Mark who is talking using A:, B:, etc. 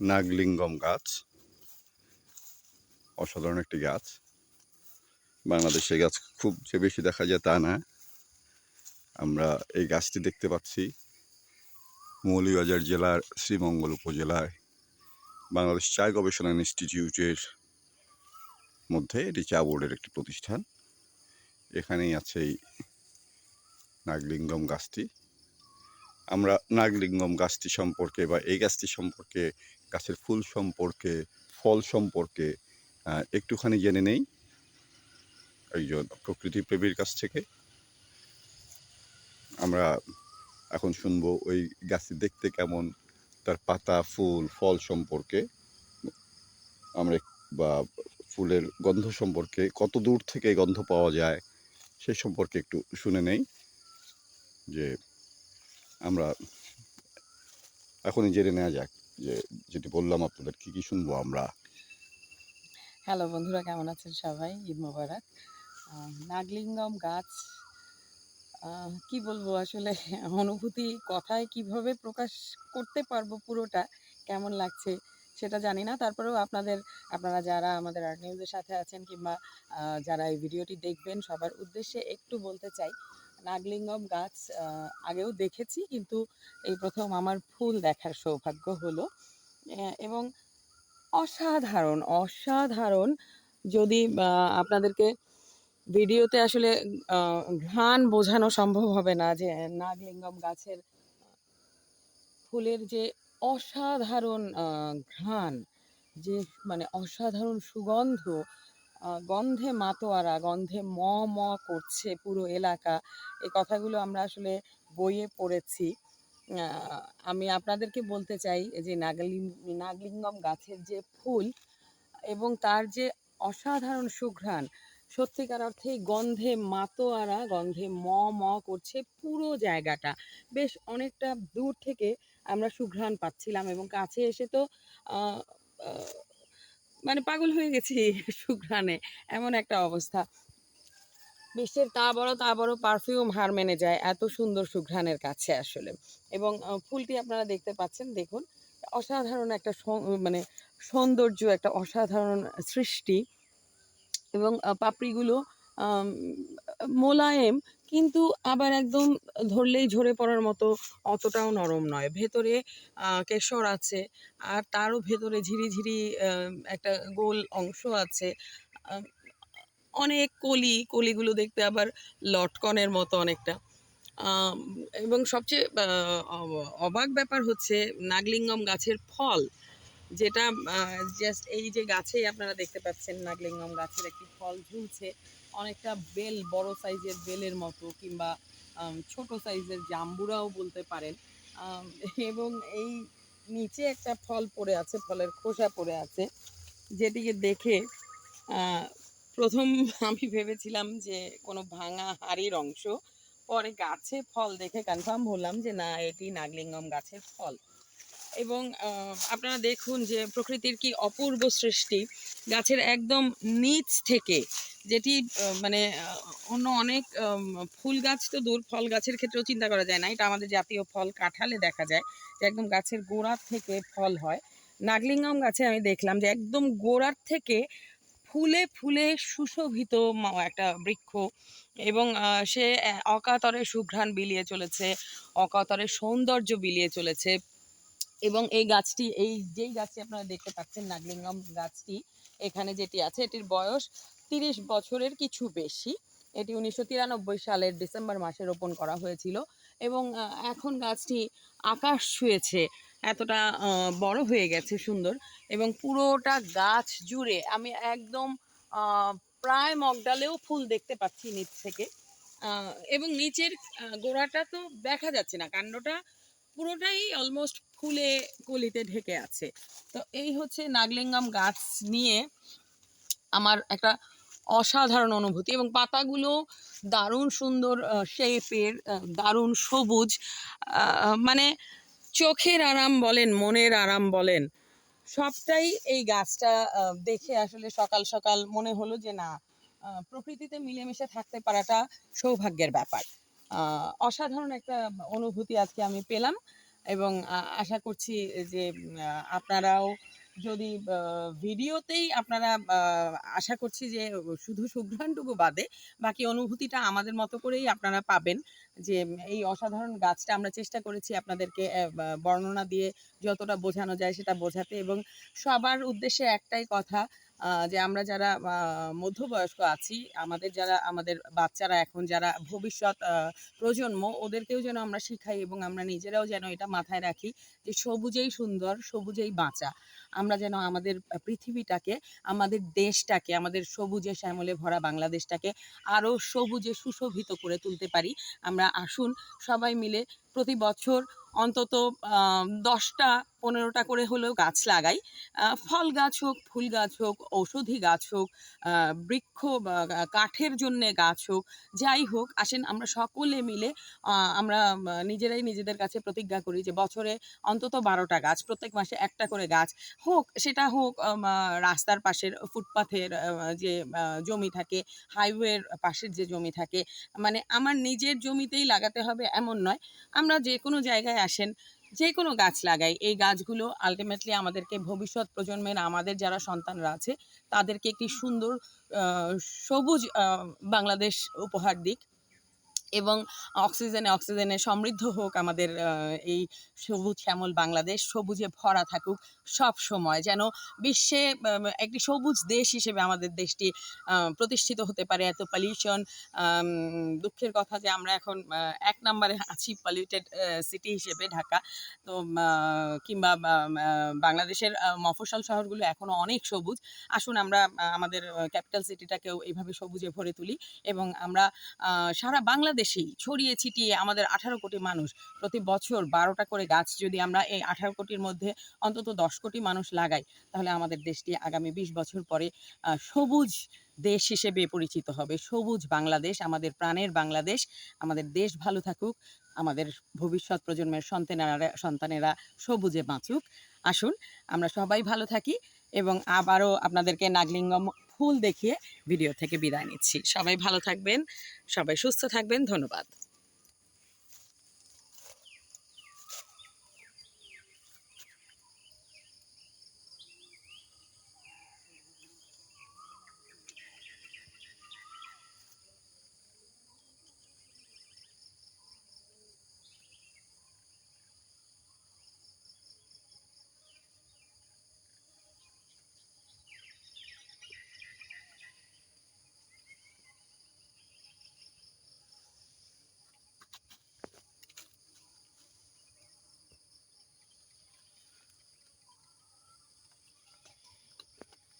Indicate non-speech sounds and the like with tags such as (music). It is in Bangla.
A: নাগলিঙ্গম গাছ, অসাধারণ একটি গাছ। বাংলাদেশে গাছ খুব যে বেশি দেখা যায় তা না। আমরা এই গাছটি দেখতে পাচ্ছি মৌলভীবাজার জেলার শ্রীমঙ্গল উপজেলায়। বাংলাদেশ চা গবেষণা ইনস্টিটিউটের মধ্যে এটি চা বোর্ডের একটি প্রতিষ্ঠান। এখানেই আছে এই নাগলিঙ্গম গাছটি। আমরা নাগলিঙ্গম গাছটি সম্পর্কে বা এই গাছটি সম্পর্কে গাছের ফুল সম্পর্কে, ফল সম্পর্কে একটুখানি জেনে নেই। একজন প্রকৃতি প্রেমীর কাছ থেকে। আমরা এখন শুনব ওই গাছটি দেখতে কেমন, তার পাতা, ফুল, ফল সম্পর্কে। আমরা বা ফুলের গন্ধ সম্পর্কে, কত দূর থেকে গন্ধ পাওয়া যায়, সে সম্পর্কে একটু শুনে নেই। যে আমরা এখনই জেনে নেওয়া যাক। যে, যেটি বললাম আপনাদের কি কি শুনব আমরা?
B: হ্যালো বন্ধুরা, কেমন আছেন সবাই? ঈদ মোবারক। নাগলিঙ্গম গাছ কি বলব আসলে? অনুভূতি, কথায় কীভাবে প্রকাশ করতে পারব পুরোটা, কেমন লাগছে সেটা জানি না। তারপরেও আপনাদের, আপনারা যারা আমাদের আর্ট নিউজের সাথে আছেন কিংবা যারা এই ভিডিওটি দেখবেন, সবার উদ্দেশ্যে একটু বলতে চাই নাগলিঙ্গম গাছ আগেও দেখেছি কিন্তু এই প্রথম আমার ফুল দেখার সৌভাগ্য হলো। এবং অসাধারণ অসাধারণ যদি আপনাদেরকে ভিডিওতে আসলে ঘ্রাণ বোঝানো সম্ভব হবে না যে নাগলিঙ্গম গাছের ফুলের যে অসাধারণ ঘ্রাণ, যে মানে অসাধারণ সুগন্ধ গন্ধে মাতোয়ারা, গন্ধে ম ম করছে পুরো এলাকা। এই কথাগুলো আমরা আসলে বইয়ে পড়েছি। আমি আপনাদেরকে বলতে চাই যে নাগলিং, নাগলিঙ্গম গাছের যে ফুল এবং তার যে অসাধারণ সুঘ্রাণ, সত্যিকার অর্থেই গন্ধে মাতোয়ারা, গন্ধে ম ম করছে পুরো জায়গাটা। বেশ অনেকটা দূর থেকে আমরা সুঘ্রাণ পাচ্ছিলাম এবং কাছে এসে তো মানে পাগল হয়ে গেছি (laughs) সুঘ্রাণে এমন একটা অবস্থা। বিশ্বের তা বড় তা বড় পারফিউম হার মেনে যায় এত সুন্দর সুঘ্রাণের কাছে আসলে। এবং ফুলটি আপনারা দেখতে পাচ্ছেন, দেখুন। অসাধারণ একটা মানে সৌন্দর্য, একটা অসাধারণ সৃষ্টি। এবং পাপড়িগুলো মোলায়েম কিন্তু আবার একদম ধরলেই ঝরে পড়ার মতো অতটাও নরম নয়। ভেতরে কেশর আছে, আর তারও ভেতরে ঝিরিঝিরি একটা গোল অংশ আছে। অনেক কলি, কলিগুলো দেখতে আবার লটকনের মতো অনেকটা। এবং সবচেয়ে অবাক ব্যাপার হচ্ছে নাগলিঙ্গম গাছের ফল, যেটা জাস্ট এই যে গাছেই আপনারা দেখতে পাচ্ছেন, নাগলিঙ্গম গাছের একটি ফল ঝুলছে। অনেকটা বেল, বড় সাইজের বেলের মতো কিংবা ছোট সাইজের জাম্বুরাও বলতে পারেন। এবং এই নিচে একটা ফল পড়ে আছে, ফলের খোসা পড়ে আছে, যেটিকে দেখে প্রথম আমি ভেবেছিলাম যে কোনো ভাঙা হাড়ির অংশ, পরে গাছে ফল দেখে কনফার্ম হলাম যে না, এটি নাগলিঙ্গম গাছের ফল। এবং আপনারা দেখুন যে প্রকৃতির কি অপূর্ব সৃষ্টি। গাছের একদম নিচ থেকে যেটি মানে অন্য অনেক ফুল গাছ তো দূর, ফল গাছের ক্ষেত্রেও চিন্তা করা যায় না। এটা আমাদের জাতীয় ফল কাঁঠালে দেখা যায় যে একদম গাছের গোড়ার থেকে ফল হয়। নাগলিঙ্গম গাছে আমি দেখলাম যে একদম গোড়ার থেকে ফুলে ফুলে সুশোভিত একটা বৃক্ষ এবং সে অকাতরে সুঘ্রাণ বিলিয়ে চলেছে, অকাতরে সৌন্দর্য বিলিয়ে চলেছে। এবং এই গাছটি, এই যেই গাছটি আপনারা দেখতে পাচ্ছেন, নাগলিঙ্গম গাছটি, এখানে যেটি আছে, এটির বয়স তিরিশ বছরের কিছু বেশি। এটি উনিশশো তিরানব্বই সালের ডিসেম্বর মাসে রোপণ করা হয়েছিল এবং এখন গাছটি আকাশ ছুঁয়েছে, এতটা বড় হয়ে গেছে, সুন্দর এবং পুরোটা গাছ জুড়ে আমি একদম প্রায় মগডালেও ফুল দেখতে পাচ্ছি নিচ থেকে। এবং নিচের গোড়াটা তো দেখা যাচ্ছে না, কাণ্ডটা পুরোটাই অলমোস্ট ফুলে কলিতে ঢেকে আছে। তো এই হচ্ছে নাগলিঙ্গম গাছ নিয়ে আমার একটা অসাধারণ অনুভূতি এবং পাতাগুলো দারুণ সুন্দর শেপের দারুণ সবুজ মানে চোখের আরাম বলেন, মনের আরাম বলেন, সবটাই এই গাছটা দেখে আসলে সকাল সকাল মনে হলো যে না প্রকৃতিতে মিলেমিশে থাকতে পারাটা সৌভাগ্যের ব্যাপার। অসাধারণ একটা অনুভূতি আজকে আমি পেলাম এবং আশা করছি যে আপনারাও যদি ভিডিওতেই আপনারা আশা করছি যে, শুধু সুঘ্রাণটুকু বাদে বাকি অনুভূতিটা আমাদের মতো করেই আপনারা পাবেন যে, এই অসাধারণ গাছটা আমরা চেষ্টা করেছি আপনাদেরকে বর্ণনা দিয়ে যতটা বোঝানো যায় সেটা বোঝাতে এবং সবার উদ্দেশ্যে একটাই কথা যে আমরা যারা মধ্যবয়স্ক আছি, আমাদের যারা, আমাদের বাচ্চারা এখন যারা ভবিষ্যৎ প্রজন্ম, ওদেরকেও যেন আমরা শিখাই এবং আমরা নিজেরাও যেন এটা মাথায় রাখি যে সবুজেই সুন্দর, সবুজেই বাঁচা। আমরা যেন আমাদের পৃথিবীটাকে, আমাদের দেশটাকে, আমাদের সবুজে শ্যামলে ভরা বাংলাদেশটাকে আরও সবুজে সুশোভিত করে তুলতে পারি। আমরা আসুন সবাই মিলে প্রতি বছর অন্তত দশটা, পনেরোটা করে হলেও গাছ লাগাই। ফল গাছ হোক, ফুল গাছ হোক, ঔষধি গাছ হোক বৃক্ষ কাঠের জন্যে গাছ হোক, যাই হোক, আসেন আমরা সকলে মিলে আমরা নিজেরাই নিজেদের কাছে প্রতিজ্ঞা করি যে বছরে অন্তত বারোটা গাছ, প্রত্যেক মাসে একটা করে গাছ হোক, সেটা হোক রাস্তার পাশের ফুটপাথের যে জমি থাকে হাইওয়ের পাশের যে জমি থাকে মানে আমার নিজের জমিতেই লাগাতে হবে এমন নয়। আমরা যে কোনো জায়গায় আসেন, যে কোনো গাছ লাগাই, এই গাছগুলো আলটিমেটলি আমাদেরকে ভবিষ্যৎ প্রজন্মের, আমাদের যারা সন্তানরা আছে, তাদেরকে একটি সুন্দর সবুজ বাংলাদেশ উপহার দিক। এবং অক্সিজেনে অক্সিজেনে সমৃদ্ধ হোক আমাদের এই সবুজ শ্যামল বাংলাদেশ, সবুজে ভরা থাকুক সব সময়, যেন বিশ্বে একটি সবুজ দেশ হিসেবে আমাদের দেশটি প্রতিষ্ঠিত হতে পারে। এত পলিউশন দুঃখের কথা যে আমরা এখন এক নম্বরে আছি পলিউটেড সিটি হিসেবে ঢাকা। তো কিংবা বাংলাদেশের মফস্বল শহরগুলো এখনও অনেক সবুজ। আসুন আমরা আমাদের ক্যাপিটাল সিটিটাকেও এইভাবে সবুজে ভরে তুলি এবং আমরা সারা সারা বাংলাদেশেই ছড়িয়ে ছিটিয়ে আমাদের আঠারো কোটি মানুষ প্রতি বছর বারোটা করে গাছ যদি আমরা এই আঠারো কোটির মধ্যে অন্তত দশ কোটি মানুষ লাগাই, তাহলে আমাদের দেশটি আগামী বিশ বছর পরে সবুজ দেশ হিসেবে পরিচিত হবে। সবুজ বাংলাদেশ, আমাদের প্রাণের বাংলাদেশ, আমাদের দেশ ভালো থাকুক, আমাদের ভবিষ্যৎ প্রজন্মের সন্তানেরা সন্তানেরা সবুজে বাঁচুক। আসুন, আমরা সবাই ভালো থাকি এবং আবারও আপনাদেরকে নাগলিঙ্গম ফুল দেখিয়ে ভিডিও থেকে বিদায় নিচ্ছি। সবাই ভালো থাকবেন সবাই সুস্থ থাকবেন ধন্যবাদ।